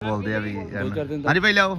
ਬੋਲਦੇ ਆ ਵੀ ਹਾਂਜੀ ਭਾਈ ਲਿਆਓ।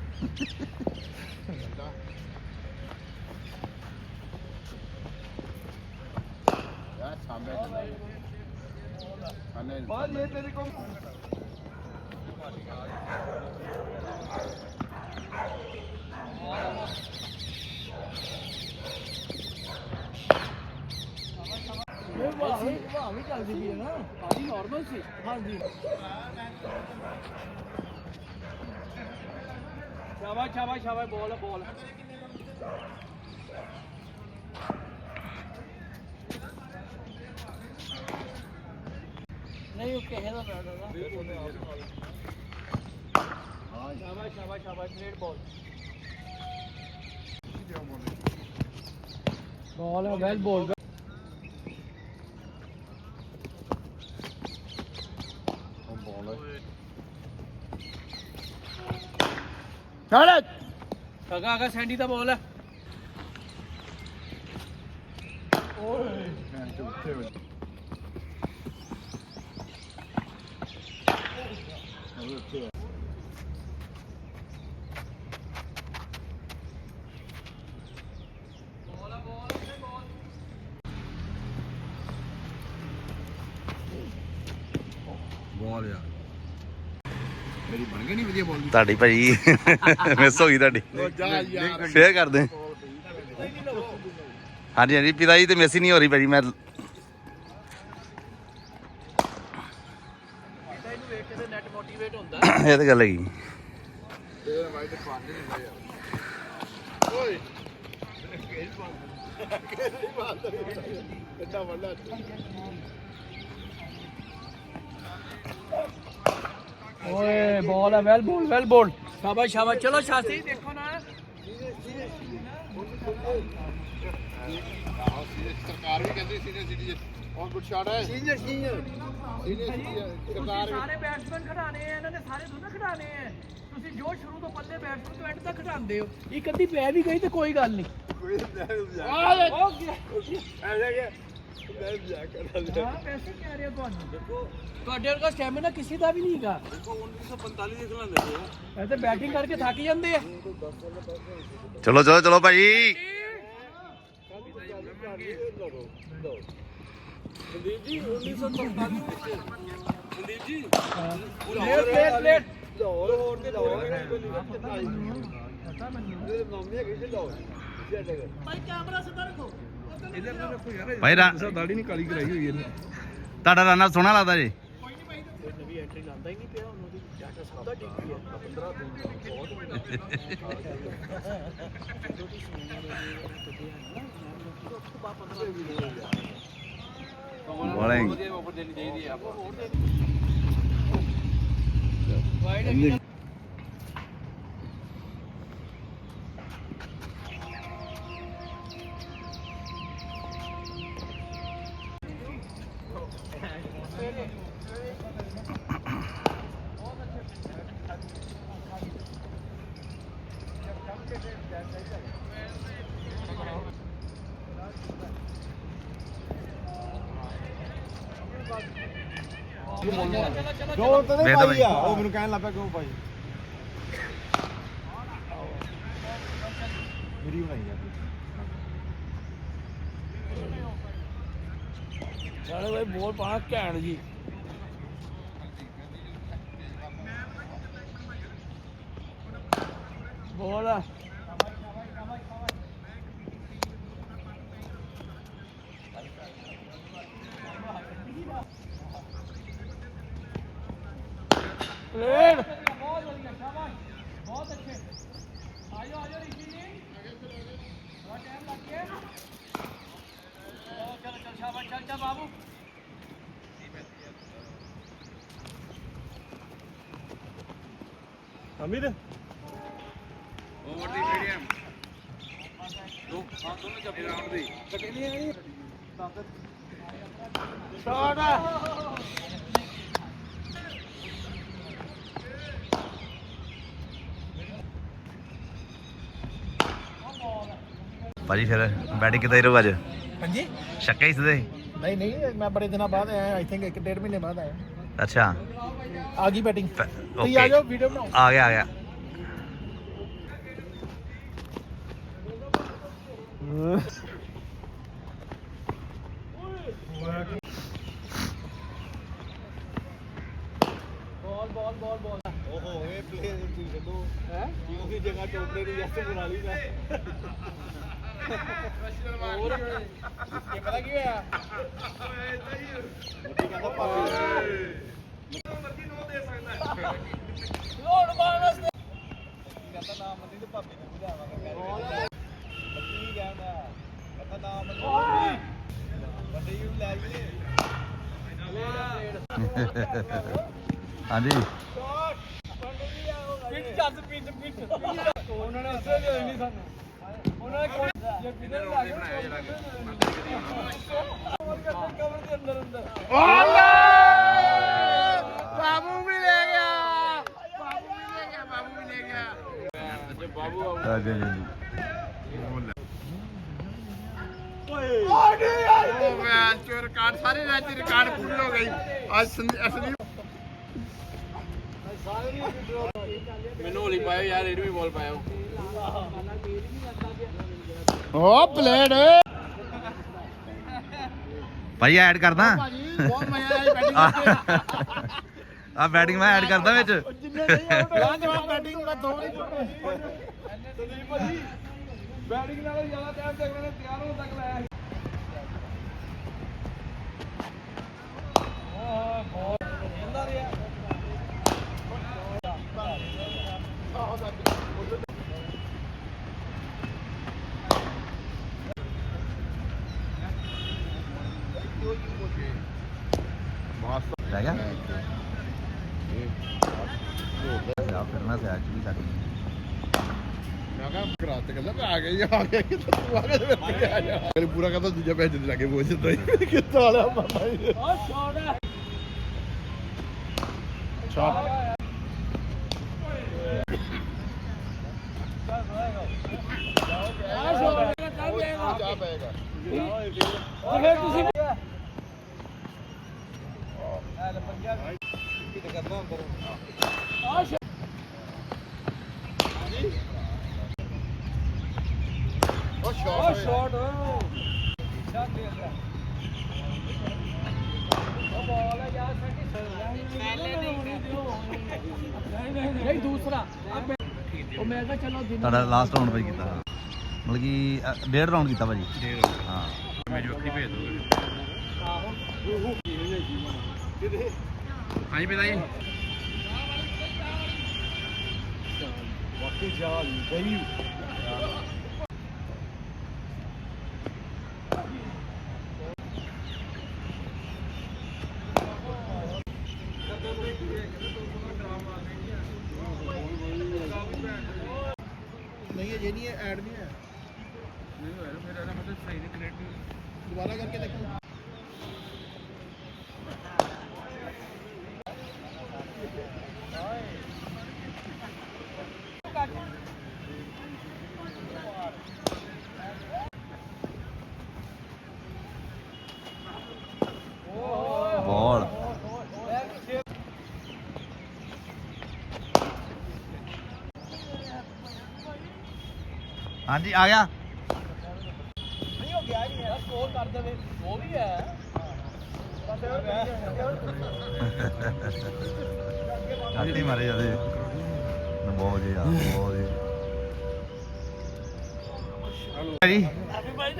ਬਾਅਦ ਇਹ ਤੇਰੇ ਕੋਲ ਇਹ ਵਾਹ ਵੀ ਵਾਹ ਵੀ ਚੱਲਦੀ ਪਈ ਹੈ ਨਾ। ਪਾਣੀ ਨਾਰਮਲ ਸੀ। ਹਾਂਜੀ। ਸ਼ਾਬਾਸ਼ ਸ਼ਾਬਾਸ਼ ਸ਼ਾਬਾਸ਼ ਬੋਲ ਬੋਲ ਨਹੀਂ ਉਹ ਕਿਸੇ ਦਾ ਬੈਟ ਹੈਗਾ ਸ਼ਾਬਾਸ਼ ਸ਼ਾਬਾਸ਼ ਸ਼ਾਬਾਸ਼ ਗ੍ਰੇਟ ਬੋਲ ਬੋਲ ਹੈ ਵੈਲ ਬੋਲ ਚੜ ਕਗਾ ਕਗਾ ਸੈਂਡੀ ਦਾ ਬੋਲ। ਹੈ ਬੋਲ ਯਾਰ ਮੇਰੀ ਬਣ ਗਈ ਨਹੀਂ ਵਧੀਆ ਬੋਲ ਤੁਹਾਡੀ ਭਾਈ। ਮਿਸ ਹੋ ਗਈ ਤੁਹਾਡੀ। ਜਾ ਯਾਰ। ਫੇਰ ਕਰਦੇ। ਹਾਂਜੀ ਹਾਂਜੀ ਪਿਤਾ ਜੀ ਤੇ ਮਿਸ ਹੀ ਨਹੀਂ ਹੋ ਰਹੀ ਭਾਜੀ ਮੈਂ ਇਹਨੂੰ ਵੇਖ ਕੇ ਤੇ ਨੈਟ ਮੋਟੀਵੇਟ ਹੁੰਦਾ ਇਹ ਤਾਂ ਗੱਲ ਹੈਗੀ। ਇੱਡਾ ਵੱਡਾ ਓਏ ਬੋਲ ਹੈ ਵੈਲ ਬੋਲ ਵੈਲ ਬੋਲ ਸ਼ਾਬਾਸ਼ ਸ਼ਾਬਾਸ਼। ਚਲੋ ਸ਼ਾਸਤਰੀ ਦੇਖੋ ਨਾ। ਸਰਕਾਰ ਵੀ ਕਹਿੰਦੀ ਸੀਨੀਅਰ ਸਿਟੀਜ਼ਨ ਔਰ ਗੁੱਡ ਸ਼ਾਟ ਹੈ ਸੀਨੀਅਰ ਸੀਨੀਅਰ ਸੀਨੀਅਰ ਸਰਕਾਰ ਸਾਰੇ ਬੈਟਸਮੈਨ ਖਿਡਾਣੇ ਆ ਇਹਨਾਂ ਨੇ ਸਾਰੇ ਦੋਨੋਂ ਖਿਡਾਣੇ ਆ। ਤੁਸੀਂ ਜੋ ਸ਼ੁਰੂ ਤੋਂ ਪੱਲੇ ਬੈਟਸਮੈਨ ਤੋਂ ਐਂਡ ਤੱਕ ਖਿਡਾਉਂਦੇ ਹੋ ਇੱਕ ਅੱਧੀ ਪੈ ਵੀ ਗਈ ਤੇ ਕੋਈ ਗੱਲ ਨਹੀਂ। ਕੋਈ ਨਹੀਂ ਹੋ ਗਿਆ। ਮੈਂ ਜਾ ਕਰ ਹਾਂ ਪੈਸੇ ਕਹਿ ਰਹੇ ਤੁਹਾਨੂੰ? ਤੁਹਾਡੇ ਵਰਗਾ ਸਟੈਮਿਨਾ ਕਿਸੇ ਦਾ ਵੀ ਨਹੀਂਗਾ ਦੇਖੋ 1945 ਦੇਖ ਲੈਂਦੇ ਇਹ ਤੇ ਬੈਟਿੰਗ ਕਰਕੇ ਥੱਕ ਜਾਂਦੇ ਆ। ਚਲੋ ਚਲੋ ਚਲੋ ਭਾਈ। ਸੰਦੀਪ ਜੀ 1945 ਵਿੱਚ। Sandeep ji plate plate plate Lahore ਹੋਰ ਤੇ ਲਾਹੌਰ ਇਹਦੇ ਨਾਮ ਹੈ ਕਿਸੇ ਲਾਹੌਰ। ਭਾਈ ਕੈਮਰਾ ਸਿੱਧਾ ਰੱਖੋ। ਇਹਦੇ ਨਾਲ ਰੱਖੋ ਯਾਰ ਭਾਈ ਰਾ- ਦਾੜੀ ਨਹੀਂ ਕਾਲੀ ਕਰਾਈ ਹੋਈ ਇਹਨੇ। ਤੁਹਾਡਾ ਰਾਨਾ ਸੋਹਣਾ ਲੱਗਦਾ ਜੀ। ਨਵੀਂ ਐਂਟਰੀ ਲਾਂਦਾ ਹੀ ਨਹੀਂ ਪਿਆ ਉਹਨੂੰ ਦੀ ਡਾਟਾ ਸਭ ਦਾ ਠੀਕ ਹੀ। ਹੈ 15 ਦਿਨ ਬਹੁਤ ਬੋਲਿੰਗ ਦੋ ਤਾਂ ਦੇ ਦਿਓ ਭਾਈ। ਉਹ ਮੈਨੂੰ ਕਹਿਣ ਲੱਗਾ ਕਿਉਂ ਭਾਈ। ਮੇਰੀ ਬਣਾਈ ਆ। ਸਾਰੇ ਭਾਈ ਬੋਲ ਪਾਣਾ ਘੈਂਟ ਜੀ। ਬੋਲ ਪਲੇਨ ਬਹੁਤ ਵਧੀਆ ਸ਼ਾਬਾਸ਼ ਬਹੁਤ ਅੱਛੇ ਆਜੋ ਆਜੋ ਰਿਸ਼ੀ ਜੀ ਥੋੜਾ ਟਾਈਮ ਲੱਗ ਗਿਆ ਚਲੋ ਚਲ ਚਲ ਸ਼ਾਬਾਸ਼ ਚੱਲ ਚੱਲ ਬਾਬੂ ਅਮਿਤ? ਓਵਰ ਦੀ ਮੀਡੀਅਮ ਦੋ ਹਾਂ ਦੋਨੋਂ ਚੱਪੇ ਰਾਉਂਡ ਦੀ। ਸ਼ਾਟ ਭਾਜੀ ਫਿਰ ਬੈਟਿੰਗ ਕਿਦਾਂ ਰਹੂ ਅੱਜ। ਹਾਂਜੀ? ਛੱਕਾ ਹੀ ਸਦੇ ਨਹੀਂ ਨਹੀਂ ਮੈਂ ਬੜੇ ਦਿਨਾਂ ਬਾਅਦ ਆਇਆ। ਆਈ ਥਿੰਕ ਇੱਕ ਡੇਢ ਮਹੀਨੇ ਬਾਅਦ ਆਇਆ। ਅੱਛਾ। ਆ ਗਈ ਬੈਟਿੰਗ। ਤੁਸੀਂ ਆ ਜਾਓ ਵੀਡੀਓ ਬਣਾਓ। ਆ ਗਿਆ ਆ ਗਿਆ। ਬਾਲ ਬਾਲ ਬਾਲ ਬਾਲ ਓਹੋ ਇਹ ਪਲੇ ਤੁਸੀਂ ਛੱਡੋ ਹੈ? ਜੀ ਉਹਦੀ ਜਗ੍ਹਾ ਟੋਪਰੇ ਦੀ ਜੱਸ ਬਣਾ ਲਈ ਮੈਂ। ਹੋਰ। ਇਹ ਪਤਾ ਕੀ ਹੋਇਆ? ਮੱਤੀ ਕਹਿੰਦਾ ਭਾਬੀ ਲੋੜ ਮਾਰਸ ਕਹਿੰਦਾ ਨਾਮ ਮੰਨੀ ਤੇ ਭਾਬੀ ਨੂੰ ਬੁਲਾਵਾਂਗਾ ਮੱਤੀ ਕਹਿੰਦਾ? ਕਹਿੰਦਾ ਨਾਮ ਮੰਨੀ ਵੱਡੇ ਨੂੰ ਲੈ ਗਏ ਹਾਂਜੀ। ਪਿੱਟ ਚੱਸ ਪਿੱਟ ਪਿੱਟ ਉਹਨਾਂ ਨੇ ਅਸਰ ਨਹੀਂ ਸਾਨੂੰ। ਉਹਨਾਂ ਨੇ ਕੋਈ ਜੇ ਪਿੱਟ ਲਾ ਕੇ ਬਣਾਇਆ ਜਰਾ ਕਵਰ ਦੇ ਅੰਦਰ ਅੰਦਰ ਬਾਬੂ ਵੀ ਲੈ ਗਿਆ ਬਾਬੂ ਵੀ ਲੈ ਗਿਆ ਬਾਬੂ ਵੀ ਲੈ ਗਿਆ ਬਾਬੂ ਹਾਂਜੀ ਹਾਂਜੀ ਉਹ ਮੈਂ ਚੋਰ ਰਿਕਾਰਡ ਸਾਰੇ ਰਾਜ ਦੀ ਰਿਕਾਰਡ ਪੂਰੀ ਹੋ ਗਈ ਅੱਜ ਸੰਦ- ਅਸਲੀ ਮੈਨੂੰ ਹੋਲੀ ਪਾਇਓ ਯਾਰ ਇਹਨੂੰ ਵੀ ਬੋਲ ਪਾਇਓ ਓ ਪਲੇਡ ਭਾਈ ਐਡ ਕਰਦਾ। ਭਾਜੀ ਬਹੁਤ ਮਜ਼ਾ ਆਇਆ ਬੈਟਿੰਗ ਆ ਬੈਟਿੰਗ ਮੈਂ ਐਡ ਕਰਦਾ ਵਿੱਚ। ਜਿੰਨੇ ਨਹੀਂ ਹੋਇਆ ਜਵਾਬ ਬੈਟਿੰਗ ਮੈਂ ਦੋ ਨਹੀਂ ਸੰਦੀਪ ਭਾਜੀ ਬੈਟਿੰਗ ਨਾਲੋਂ ਜ਼ਿਆਦਾ ਟਾਈਮ ਤੱਕ ਮੈंने ਤਿਆਰ ਹੋਣ ਤੱਕ ਲਾਇਆ ਸੀ ਆਹ ਬਹੁਤ ਜਿੰਦਾ ਰਿਹਾ ਰਹਿ ਗਿਆ ਆ ਫਿਰਨਾ ਸੀ ਐਕਚੁਅਲੀ ਸਾਡੀ ਮੈਂ ਕਿਹਾ ਕਰਾਤੇ ਕਹਿੰਦਾ ਮੈਂ ਆ ਗਿਆ ਆ ਗਿਆ ਕਿੱਥੇ ਤੂੰ ਆ ਗਿਆ ਤੇ ਮੈਂ ਕਿਹਾ ਆ ਜਾ। ਫਿਰ ਪੂਰਾ ਕਹਿੰਦਾ ਦੂਜਾ ਪੈਸੇ ਦੇ ਲਾਗੇ ਬੋਝ ਦਿੱਤਾ ਜੀ ਕਿੱਥੋਂ ਆਲਿਆ ਮਾਮਾ ਜੀ? ਹੈ ਆਹ ਸ਼ਾਟ ਹੈ ਕਰ ਦੇਗਾ ਜਾ ਪਏਗਾ। ਉਹ ਫਿਰ ਤੁਸੀਂ ਕਿਤੇ ਕਰਨਾ ਅੰਦਰ ਆਹ ਸ਼ਾਟ ਉਹ ਆਹ ਸ਼ਾਟ ਸ਼ਾਟ ਸ਼ਾਟ ਦੇ ਲਿਆ ਉਹ ਬਾਲ ਹੈ ਯਾਰ ਸਾਡੀ ਪਹਿਲੇ ਨਹੀਂ ਨਹੀਂ ਨਹੀਂ ਦੂਸਰਾ। ਆਹ ਉਹ ਮੈਂ ਕਿਹਾ ਚਲੋ ਦਿਨ ਤੁਹਾਡਾ ਲਾਸਟ ਰਾਉਂਡ ਭਾਈ ਕੀਤਾ। ਮਤਲਬ ਕਿ ਅ, ਡੇਢ ਰਾਉਂਡ ਕੀਤਾ ਭਾਜੀ? ਡੇਢ ਹਾਂ। ਮੈਚ ਵੱਖਰੀ ਭੇਜ ਦੋਗੇ ਹਾਂਜੀ ਪਿਤਾ ਜੀ। ਵਾਕਈ ਜਾਲ ਗਈ ਨਹੀਂ ਇਹ ਨਹੀਂ ਐਡ ਨਹੀਂ ਹੈ ਨਹੀਂ ਹੋਇਆ ਫਿਰ ਇਹਦਾ ਮਤਲਬ ਸਹੀ ਨਹੀਂ ਕਨੈਕਟ ਦੁਬਾਰਾ ਕਰਕੇ ਦੇਖੋ ਬਾਲ ਹਾਂਜੀ ਆ ਗਿਆ। ਨਹੀਂ ਹੋ ਗਿਆ ਨਹੀਂ ਹੈ ਸਕੋਰ ਕਰ ਦੇਵੇ। ਉਹ ਵੀ ਹੈ। ਚਾਟੀ ਮਾਰੇ ਜਾਂਦੇ। ਬਹੁਤ ਜੀ ਯਾਰ ਬਹੁਤ ਜੀ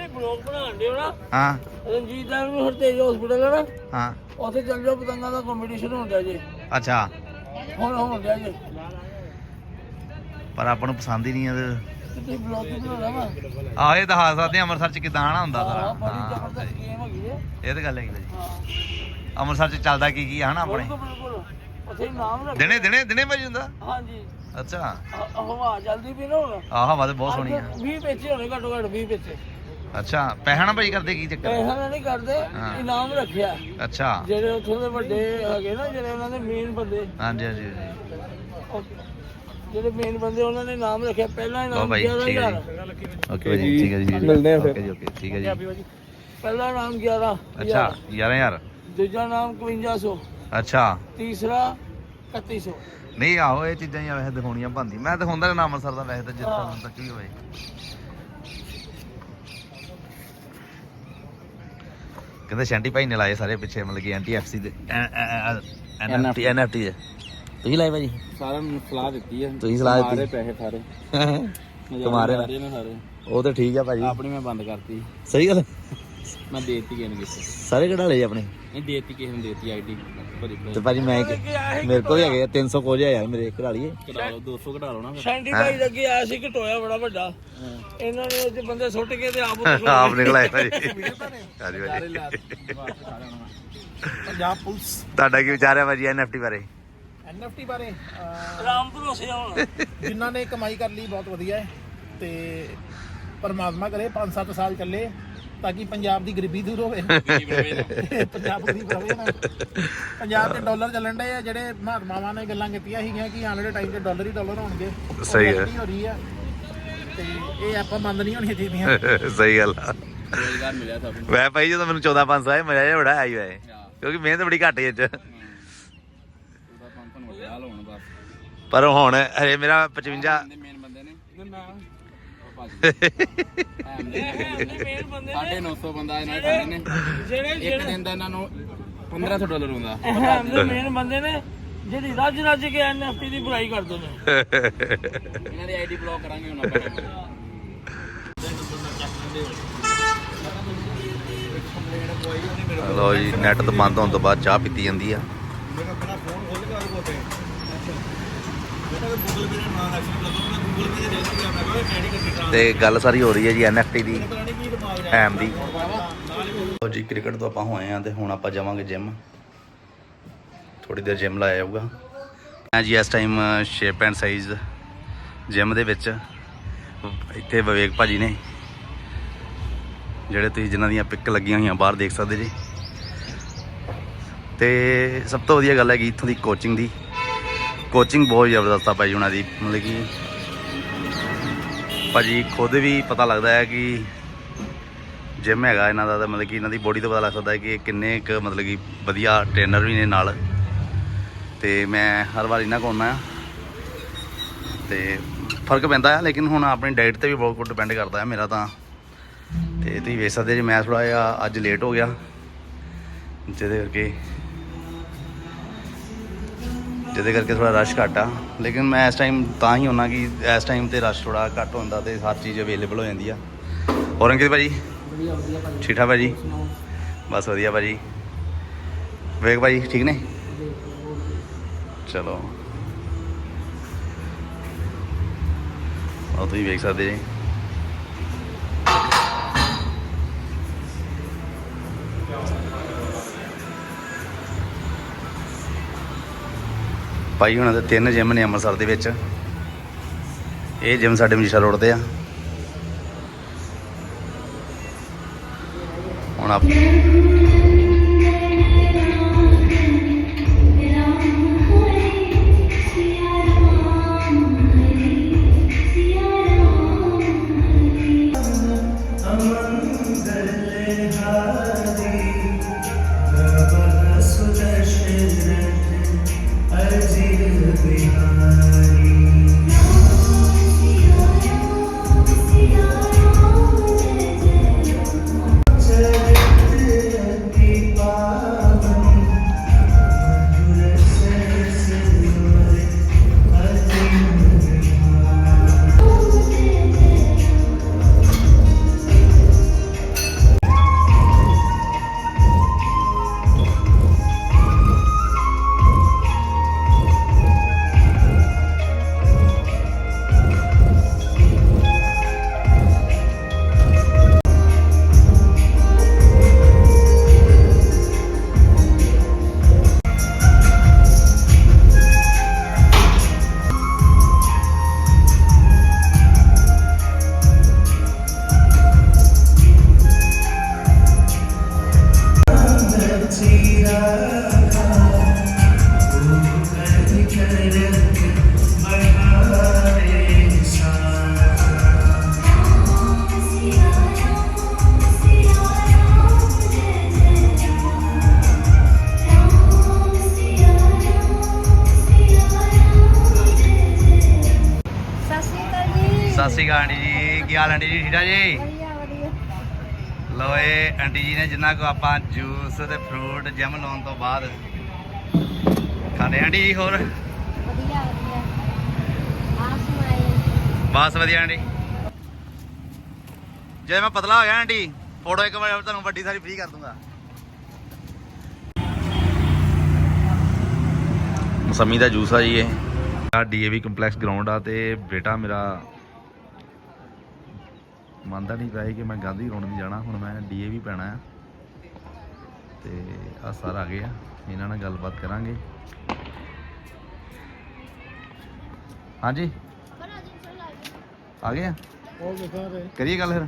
ਬਲੌਗ ਬਣਾਉਣ ਹਾਂ ਰਣਜੀਤ ਦਾ ਵੀ ਹਰਤੇਜ ਹਸਪੀਟਲ ਹੈ ਨਾ। ਹਾਂ। ਉੱਥੇ ਚੱਲ ਜਾਓ ਪਤੰਗਾਂ ਦਾ ਕੰਪੀਟੀਸ਼ਨ ਹੁੰਦਾ ਜੀ। ਅੱਛਾ। ਹੁਣ ਹੋ ਗਿਆ ਜੀ। ਪਰ ਆਪਾਂ ਨੂੰ ਪਸੰਦ ਹੀ ਨਹੀਂ ਆ ਤੇ ਤੁਸੀਂ ਬਲੌਗ ਬਣਾਉਣਾ ਵਾ ਆਹ ਇਹ ਦਿਖਾ ਸਕਦੇ ਆ ਅੰਮ੍ਰਿਤਸਰ ਚ ਕਿਦਾਂ ਹਨਾ ਹੁੰਦਾ ਸਾਰਾ। ਬੜੀ ਹਾਂ ਜ਼ਬਰਦਸਤ ਗੇਮ ਹੈਗੀ ਹੈ ਇਹ ਤਾਂ ਗੱਲ ਹੈਗੀ ਹਾਂ। ਅੰਮ੍ਰਿਤਸਰ ਚ ਚੱਲਦਾ ਕੀ ਕੀ ਆ ਹਨਾ ਆਪਣੇ? ਬਿਲਕੁਲ ਬਿਲਕੁਲ। ਉੱਥੇ ਨਾਮ ਰੱਖ ਦਿਨੇ ਦਿਨੇ ਦਿਨੇ ਭਾਜੀ ਹੁੰਦਾ? ਹਾਂਜੀ। ਅੱਛਾ। ਹਵਾ ਜਲਦੀ ਵੀ ਨਾ ਹੁਣ। ਆਹ ਹਵਾ ਤੇ ਬਹੁਤ ਸੋਹਣੀ ਆ। 20 ਵਿੱਚ ਹੋਣੇ ਘੱਟੋ ਘੱਟ 20 ਵਿੱਚ ਅੱਛਾ ਨਾ ਭਾਜੀ ਕਰਦੇ ਕੀ ਚੱਕਰ? ਪੈਸਾ ਨਾਲ ਨਹੀਂ ਕਰਦੇ ਹਾਂ। ਇਨਾਮ ਰੱਖਿਆ। ਅੱਛਾ। ਜਿਹੜੇ ਉੱਥੋਂ ਦੇ ਵੱਡੇ ਹੈਗੇ ਨਾ ਜਿਹੜੇ ਉਹਨਾਂ ਦੇ ਮੇਨ ਬੰਦੇ। ਹਾਂਜੀ ਹਾਂਜੀ ਹਾਂਜੀ। ਉਹ ਜਿਹੜੇ ਮੇਨ ਬੰਦੇ ਉਹਨਾਂ ਨੇ ਨਾਮ ਰੱਖਿਆ। ਪਹਿਲਾ ਲਓ ਇਨਾਮ ਭਾਈ ਠੀਕ ਹੈ 11000 ਜੀ। ਓਕੇ ਭਾਜੀ ਠੀਕ ਹੈ ਜੀ ਮਿਲਦੇ ਆ ਫਿਰ। ਓਕੇ ਜੀ ਓਕੇ ਠੀਕ ਹੈ ਜੀ। ਪਹਿਲਾ ਇਨਾਮ 11 ਅੱਛਾ 11000 ਦੂਜਾ ਨਾਮ 5100 ਅੱਛਾ। ਤੀਸਰਾ 3100 ਨਹੀਂ ਆਹੋ ਇਹ ਚੀਜ਼ਾਂ ਹੀ ਆ ਵੈਸੇ ਦਿਖਾਉਣੀਆਂ ਬੰਦੀ ਮੈਂ ਦਿਖਾਉਂਦਾ ਰਹਿਣਾ ਅੰਮ੍ਰਿਤਸਰ ਦਾ ਵੈਸੇ ਤਾਂ ਜਿੱਥੇ ਹਾਂ। ਤੱਕ ਵੀ ਹੋਵੇ। ਕਹਿੰਦੇ ਸ਼ੈਂਟੀ ਭਾਈ ਨੇ ਲਾਏ ਸਾਰੇ ਪਿੱਛੇ ਮਤਲਬ ਕਿ ਐਨਟੀ ਐਫਸੀ ਦੇ ਐਨਐਫਟੀ ਐਨਐਫਟੀ ਦੇ। ਤੁਸੀਂ ਲਾਏ ਭਾਜੀ? ਸਾਰਿਆਂ ਨੂੰ ਸਲਾਹ ਦਿੱਤੀ ਹੈ ਤੁਸੀਂ ਸਲਾਹ ਦਿੱਤੀ? ਪੈਸੇ ਸਾਰੇ। ਕਮਾਰੇ ਨਾ। ਸਾਰੇ। ਸਾਰੇ ਉਹ ਤਾਂ ਠੀਕ ਆ ਭਾਜੀ। ਆਪਣੀ ਮੈਂ ਬੰਦ ਕਰਤੀ। ਸਹੀ ਗੱਲ ਮੈਂ ਦੇਤੀ ਕਿਸੇ ਨੂੰ ਕਿਸੇ ਸਾਰੇ ਕਢਾਲੇ ਆਪਣੇ? ਨਹੀਂ ਦੇਤੀ ਕਿਸੇ ਨੂੰ ਦੇਤੀ ਆਈਡੀ ਭਰੀ ਤੇ ਭਾਜੀ ਮੈਂ ਇੱਕ- ਮੇਰੇ ਕੋਲ ਵੀ ਹੈਗੇ ਆ, 300 ਕੋਜ ਆ ਯਾਰ ਮੇਰੇ ਕਢਾ ਲਈਏ ਕਢਾ ਲਓ 200 ਕਢਾ ਲਓ ਨਾ ਫਿਰ। ਸੈਂਟੀ ਭਾਈ ਅੱਗੇ ਆਇਆ ਸੀ ਘਟੋਇਆ ਬੜਾ ਵੱਡਾ। ਇਹਨਾਂ ਨੇ ਉਹ 'ਚ ਬੰਦੇ ਸੁੱਟ ਕੇ ਤੇ ਆਪ ਆਪ ਨਿਕਲ ਆਏ ਭਾਜੀ। ਹਾਂਜੀ ਭਾਜੀ। ਪੰਜਾਬ ਪੁਲਿਸ। ਤੁਹਾਡਾ ਕੀ ਵਿਚਾਰ ਹੈ ਭਾਜੀ ਐਨਐਫਟੀ ਬਾਰੇ? ਐਨਐਫਟੀ ਬਾਰੇ ਰਾਮ ਭਰੋਸੇ ਹੁਣ। ਜਿਨ੍ਹਾਂ ਨੇ ਕਮਾਈ ਕਰ ਲਈ ਬਹੁਤ ਵਧੀਆ ਹੈ। ਤੇ ਪਰਮਾਤਮਾ ਕਰੇ 5-7 ਸਾਲ ਚੱਲੇ ਤਾਂ ਕਿ ਪੰਜਾਬ ਦੀ ਗਰੀਬੀ ਦੂਰ ਹੋਵੇ। ਪੰਜਾਬ ਨਾ। 'ਚ ਡਾਲਰ ਚੱਲਣ ਦੇ ਆ ਜਿਹੜੇ ਮਹਾਤਮਾਵਾਂ ਨੇ ਗੱਲਾਂ ਕੀਤੀਆਂ ਸੀਗੀਆਂ ਕਿ ਆਉਣ ਵਾਲੇ ਟਾਈਮ 'ਚ ਡਾਲਰ ਹੀ ਡਾਲਰ ਹੋਣਗੇ। ਉਹ ਸਹੀ ਹੈ। reality ਹੋ ਰਹੀ ਆ। ਤੇ ਇਹ ਆਪਾਂ ਬੰਦ ਨਹੀਂ ਹੋਣੀਆਂ ਚਾਹੀਦੀਆਂ। ਸਹੀ ਗੱਲ ਆ। ਰੋਜ਼ਗਾਰ ਮਿਲਿਆ ਸਭ ਨੂੰ। ਵੈ ਭਾਈ ਜਦੋਂ ਮੈਨੂੰ 14 500 ਆਏ ਮਜ਼ਾ ਜਿਹਾ ਬੜਾ ਆਈ ਵੈ ਕਿਉਂਕਿ ਮਿਹਨਤ ਬੜੀ ਘੱਟ ਹੈ ਇਹ ਚ। ਪਰ ਹੁਣ ਹਰੇ ਮੇਰਾ 55 ਬੰਦੇ ਮੇਨ ਬੰਦੇ ਨੇ। ਸਾਢੇ 900 ਬੰਦਾ ਇਹਨਾਂ ਦੇ ਨੇ ਇੱਕ ਦਿਨ ਦਾ ਇਹਨਾਂ ਨੂੰ 1500 ਡਾਲਰ ਹੁੰਦਾ। ਮੇਨ ਬੰਦੇ ਨੇ ਜਿਹੜੀ ਰੱਜ ਰੱਜ ਕੇ ਐਨਐਫਟੀ ਦੀ ਬੁਰਾਈ ਕਰਦੇ ਨੇ। ਇਹਨਾਂ ਦੀ ਆਈਡੀ ਬਲੌਕ ਕਰਾਂਗੇ ਹੁਣ ਆਪਾਂ। ਲੋ ਜੀ ਨੈਟ ਤੋਂ ਬੰਦ ਹੋਣ ਤੋਂ ਬਾਅਦ ਚਾਹ ਪੀਤੀ ਜਾਂਦੀ ਆ। ਤੇ ਗੱਲ ਸਾਰੀ ਹੋ ਰਹੀ ਹੈ ਜੀ ਐਨਐਫਟੀ ਦੀ ਐਮ ਦੀ। ਲੋ ਜੀ, ਕ੍ਰਿਕਟ ਤੋਂ ਆਪਾਂ ਹੋਏ ਆ ਤੇ ਹੁਣ ਆਪਾਂ ਜਾਵਾਂਗੇ ਜਿਮ ਥੋੜੀ ਦੇਰ ਜਿਮ ਲਾਇਆ ਜਾਊਗਾ। ਮੈਂ ਜੀ ਇਸ time shape and size gym ਦੇ ਵਿੱਚ, ਇੱਥੇ ਵਿਵੇਕ ਭਾਜੀ ਨੇ, ਜਿਹੜੇ ਤੁਸੀਂ ਜਿਨ੍ਹਾਂ ਦੀਆਂ ਪਿਕ ਲੱਗੀਆਂ ਹੋਈਆਂ ਬਾਹਰ ਦੇਖ ਸਕਦੇ ਜੀ। ਤੇ ਸਭ ਤੋਂ ਵਧੀਆ ਗੱਲ ਹੈਗੀ ਇੱਥੋਂ ਦੀ ਕੋਚਿੰਗ ਦੀ। ਕੋਚਿੰਗ ਬਹੁਤ ਜ਼ਬਰਦਸਤ ਆ ਭਾਈ ਉਹਨਾਂ ਦੀ। ਮਤਲਬ ਕਿ ਭਾਜੀ ਖੁਦ ਵੀ ਪਤਾ ਲੱਗਦਾ ਹੈ ਕਿ ਜਿਮ ਹੈਗਾ ਇਹਨਾਂ ਦਾ ਤਾਂ ਮਤਲਬ ਕਿ ਇਹਨਾਂ ਦੀ ਬੋਡੀ ਤੋਂ ਪਤਾ ਲੱਗ ਸਕਦਾ ਹੈ ਕਿ ਇਹ ਕਿੰਨੇ ਕੁ ਮਤਲਬ ਕਿ ਵਧੀਆ ਟ੍ਰੇਨਰ ਵੀ ਨੇ ਨਾਲ। ਤੇ ਮੈਂ ਹਰ ਵਾਰ ਇਹਨਾਂ ਕੋਲ ਆਉਂਦਾ ਆ ਤੇ ਫ਼ਰਕ ਪੈਂਦਾ ਹੈ, ਲੇਕਿਨ ਹੁਣ ਆਪਣੀ ਡਾਈਟ ਤੇ ਵੀ ਬਹੁਤ ਡਿਪੈਂਡ ਕਰਦਾ ਹੈ ਮੇਰਾ ਤਾਂ। ਤੇ ਤੁਸੀਂ ਵੇਖ ਸਕਦੇ ਜੀ, ਮੈਂ ਥੋੜਾ ਜਿਹਾ ਅੱਜ ਲੇਟ ਹੋ ਗਿਆ। ਜਿਹਦੇ ਕਰਕੇ ਜਿਹਦੇ ਕਰਕੇ ਥੋੜਾ ਰਸ਼ ਘੱਟ ਆ। ਲੇਕਿਨ ਮੈਂ ਇਸ ਟਾਈਮ ਤਾਂ ਹੀ ਹੁੰਨਾ ਕਿ ਇਸ ਟਾਈਮ ਤੇ ਰਸ਼ ਥੋੜਾ ਘੱਟ ਹੁੰਦਾ ਤੇ ਹਰ ਚੀਜ਼ ਅਵੇਲੇਬਲ ਹੋ ਜਾਂਦੀ ਆ। ਹੋਰ ਅੰਕਿਤ ਭਾਜੀ? ਠੀਕ ਠਾਕ ਭਾਜੀ। ਬਸ ਵਧੀਆ ਭਾਜੀ। ਵੇਖ ਭਾਜੀ ਠੀਕ ਨੇ? ਚਲੋ। ਉਹ ਤੁਸੀਂ ਵੇਖ ਸਕਦੇ ਜੀ। ਭਾਈ ਹੁਣਾਂ ਦੇ ਤਿੰਨ ਜਿਮ ਨੇ ਅੰਮ੍ਰਿਤਸਰ ਦੇ ਵਿੱਚ। ਇਹ ਜਿਮ ਸਾਡੇ ਮਜੀਠਾ ਰੋਡ ਤੇ ਆ। ਹੁਣ ਆਪ ਹਾਲ ਆਂਟੀ ਜੀ ਠੀਕ ਆ ਜੀ? ਵਧੀਆ ਵਧੀਆ। ਲੋ ਇਹ ਆਂਟੀ ਜੀ ਨੇ ਜਿੰਨਾ ਕੋ ਆਪਾਂ ਜੂਸ ਤੇ ਫਰੂਟ ਜਿਮ ਲਾਉਣ ਤੋਂ ਬਾਅਦ ਖਾਣੇ ਆਂਟੀ ਜੀ ਹੋਰ? ਵਧੀਆ ਵਧੀਆ। ਆ ਸੁਣਾਏ ਬਸ ਵਧੀਆ ਆਂਟੀ। ਜੇ ਮੈਂ ਪਤਲਾ ਹੋ ਗਿਆ ਆਂਟੀ ਫੋਟੋ ਇੱਕ ਵਾਰ ਤੁਹਾਨੂੰ ਵੱਡੀ ਸਾਰੀ ਫ੍ਰੀ ਕਰ ਦੂੰਗਾ। ਮਸੰਮੀ ਦਾ ਜੂਸ ਆ ਜੀ ਇਹ। ਆ ਡੀਏਵੀ ਕੰਪਲੈਕਸ ਗਰਾਊਂਡ ਆ ਤੇ ਬੇਟਾ ਮੇਰਾ ਮੰਨਦਾ ਨਹੀਂ ਪਿਆ ਸੀ ਕਿ ਮੈਂ ਗਾਂਧੀ ਗਰਾਊਂਡ ਨਹੀਂ ਜਾਣਾ ਹੁਣ ਮੈਂ ਡੀਏਵੀ ਪੈਣਾ ਆ। ਤੇ ਆ ਸਰ ਆ ਗਏ ਆ ਇਹਨਾਂ ਨਾਲ ਗੱਲਬਾਤ ਕਰਾਂਗੇ। ਹਾਂਜੀ। ਆ ਗਏ ਆ? ਉਹ ਦੇਖਾ ਰਹੇ ਕਰੀਏ ਗੱਲ ਫਿਰ?